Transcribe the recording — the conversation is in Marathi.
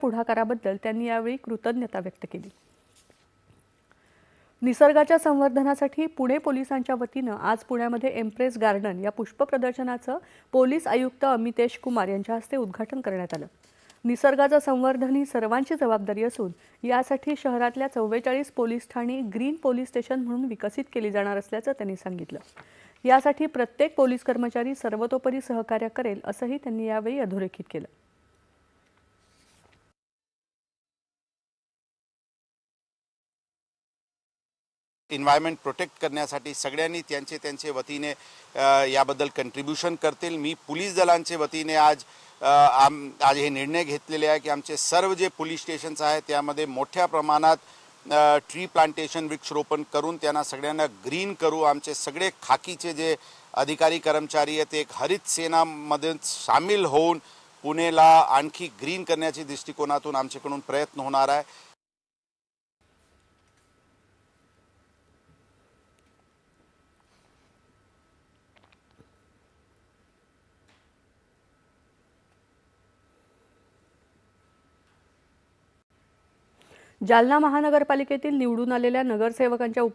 पुढाकाराबद्दल त्यांनी यावेळी कृतज्ञता व्यक्त केली. निसर्गाच्या संवर्धनासाठी पुणे पोलिसांच्या वतीनं आज पुण्यामध्ये एम्प्रेस गार्डन या पुष्प प्रदर्शनाचं पोलीस आयुक्त अमितेश कुमार यांच्या हस्ते उद्घाटन करण्यात आलं. निसर्गाचं संवर्धन ही सर्वांची जबाबदारी असून यासाठी शहरातल्या चव्वेचाळीस पोलीस ठाणी ग्रीन पोलीस स्टेशन म्हणून विकसित केली जाणार असल्याचं त्यांनी सांगितलं. यासाठी प्रत्येक पोलीस कर्मचारी सर्वतोपरी सहकार्य करेल असंही त्यांनी यावेळी अधोरेखित केलं. इन्व्हायरमेंट प्रोटेक्ट करण्यासाठी सगळ्यांनी त्यांचे त्यांचे वतीने याबद्दल कंट्रीब्युशन करतील. मी पोलीस दलांचे वतीने आज आम आज हे निर्णय घेतलेले आहे की आमचे सर्व जे पोलीस स्टेशन्स आहेत त्यामध्ये मोठ्या प्रमाणात ट्री प्लांटेशन वृक्षरोपण करून त्यांना सगळ्यांना ग्रीन करू. आमचे सगळे खाकीचे जे अधिकारी कर्मचारी आहेत ते एक हरित सेनामध्ये सामील होऊन पुणेला आणखी ग्रीन करण्याच्या दृष्टिकोनातून आमच्याकडून प्रयत्न होणार आहे. जालना महानगरपालिकेतील निवडून आलेल्या नगरसेवकांच्या उप